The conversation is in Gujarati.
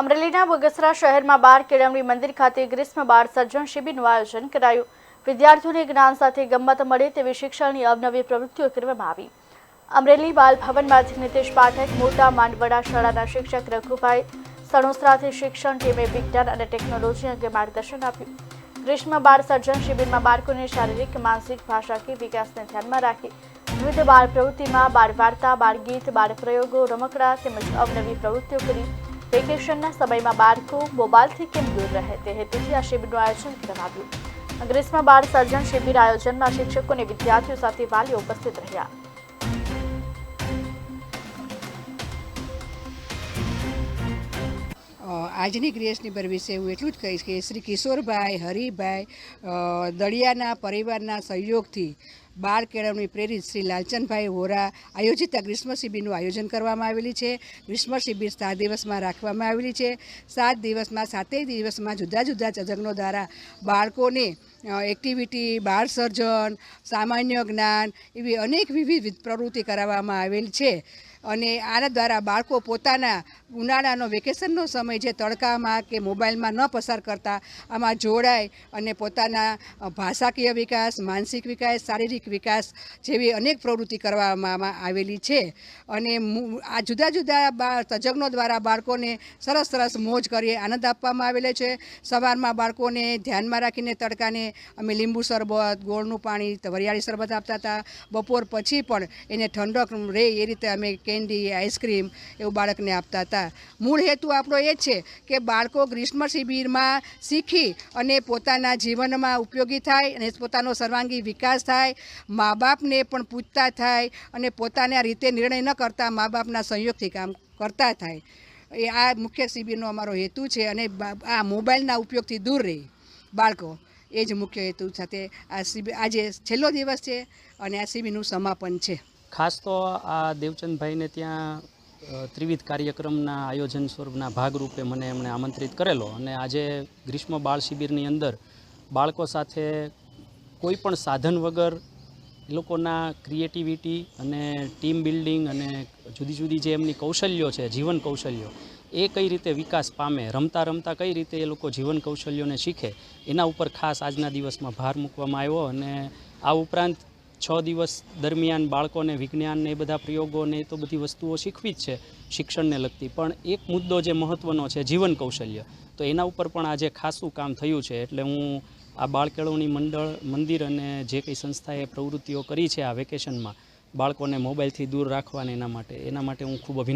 અમરેલીના બગસરા શહેરમાં બાર કેળવણી મંદિર ખાતે ગ્રીષ્મ બાળ સર્જન શિબિરનું આયોજન કરાયું. વિદ્યાર્થીઓને જ્ઞાન સાથે ગમત મળે તેવી શિક્ષણની અવનવી પ્રવૃત્તિઓ કરવામાં આવી. અમરેલી બાલ ભવનમાંથી નીતિશ પાઠક, મોટા માંડવડા શાળાના શિક્ષક રઘુભાઈ સણોસરાથી શિક્ષણ ટીમે વિજ્ઞાન અને ટેકનોલોજી અંગે માર્ગદર્શન આપ્યું. ગ્રીષ્મ બાળ સર્જન શિબિરમાં બાળકોને શારીરિક, માનસિક, ભાષાકીય વિકાસને ધ્યાનમાં રાખી વિવિધ બાળ પ્રવૃત્તિમાં બાળ વાર્તા બાળ ગીત બાળ પ્રયોગો રમકડા તેમજ અવનવી પ્રવૃત્તિઓ કરી. વેકેશનના સમયમાં બાળકો મોબાઈલથી કેમ દૂર રહે તે હેતુથી આ શિબિરનું આયોજન કરાવ્યું. અંગ્રેજમાં બાળ સર્જન શિબિર આયોજનમાં શિક્ષકો અને વિદ્યાર્થીઓ સાથે વાલીઓ ઉપસ્થિત રહ્યા. આજની ક્રિએશની પર વિશે હું એટલું જ કહીશ કે શ્રી કિશોરભાઈ, હરિભાઈ દળિયાના પરિવારના સહયોગથી બાળ કેળવણી પ્રેરિત શ્રી લાલચંદભાઈ વોરા આયોજિત આ ગ્રીષ્મ શિબિરનું આયોજન કરવામાં આવેલી છે. ગ્રીષ્મ શિબિર સાત દિવસમાં રાખવામાં આવેલી છે. સાત દિવસમાં સાતેય દિવસમાં જુદા જુદા તજજ્ઞો દ્વારા બાળકોને એક્ટિવિટી બાળ સર્જન, સામાન્ય જ્ઞાન એવી અનેક વિવિધ પ્રવૃત્તિ કરાવવામાં આવેલ છે. અને આના દ્વારા બાળકો પોતાના ઉનાળાનો વેકેશનનો સમય જે તડકામાં કે મોબાઈલમાં ન પસાર કરતા, આમાં જોડાય અને પોતાના ભાષાકીય વિકાસ, માનસિક વિકાસ, શારીરિક વિકાસ જેવી અનેક પ્રવૃત્તિ કરવામાં આવેલી છે. અને આ જુદા જુદા તજજ્ઞો દ્વારા બાળકોને સરસ સરસ મોજ કરી આનંદ આપવામાં આવેલો છે. સવારમાં બાળકોને ધ્યાનમાં રાખીને તડકાને અમે લીંબુ શરબત, ગોળનું પાણી વરિયાળી શરબત આપતા હતા. બપોર પછી પણ એને ઠંડક રહે એ રીતે અમે કેન્ડી, આઈસ્ક્રીમ એવું બાળકને આપતા હતા. મૂળ હેતુ આપણો એ છે કે બાળકો ગ્રીષ્મ શિબિરમાં શીખી અને પોતાના જીવનમાં ઉપયોગી થાય અને પોતાનો સર્વાંગી વિકાસ થાય. મા બાપને પણ પૂછતા થાય અને પોતાના રીતે નિર્ણય ન કરતા મા બાપના સંયોગથી કામ કરતા થાય. એ આ મુખ્ય શિબિરનો અમારો હેતુ છે અને આ મોબાઈલના ઉપયોગથી દૂર રહે બાળકો. એ જ મુખ્ય હેતુ સાથે આ શિબિર આજે છેલ્લો દિવસ છે અને આ શિબિરનું સમાપન છે. ખાસ તો આ દેવચંદભાઈને ત્યાં ત્રિવિધ કાર્યક્રમના આયોજન સ્વરૂપના ભાગરૂપે મને એમણે આમંત્રિત કરેલો અને આજે ગ્રીષ્મ બાળ શિબિરની અંદર બાળકો સાથે કોઈ પણ સાધન વગર લોકોના ક્રિએટિવિટી અને ટીમ બિલ્ડિંગ અને જુદી જુદી જે એમની કૌશલ્યો છે, જીવન કૌશલ્યો, એ કઈ રીતે વિકાસ પામે, રમતા રમતા કઈ રીતે એ લોકો જીવન કૌશલ્યોને શીખે, એના ઉપર ખાસ આજના દિવસમાં ભાર મૂકવામાં આવ્યો અને આ ઉપરાંત છ દિવસ દરમિયાન બાળકોને વિજ્ઞાનને એ બધા પ્રયોગોને એ તો બધી વસ્તુઓ શીખવી જ છે, શિક્ષણને લગતી. પણ એક મુદ્દો જે મહત્ત્વનો છે, જીવન કૌશલ્ય. તો એના ઉપર પણ આજે ખાસું કામ થયું છે, એટલે હું આ બાળ કેળવણી મંડળ, મંદિર અને જે કંઈ સંસ્થાએ પ્રવૃત્તિઓ કરી છે આ વેકેશનમાં, બાળકોને મોબાઈલથી દૂર રાખવાને એના માટે એના માટે હું ખૂબ અભિનંદન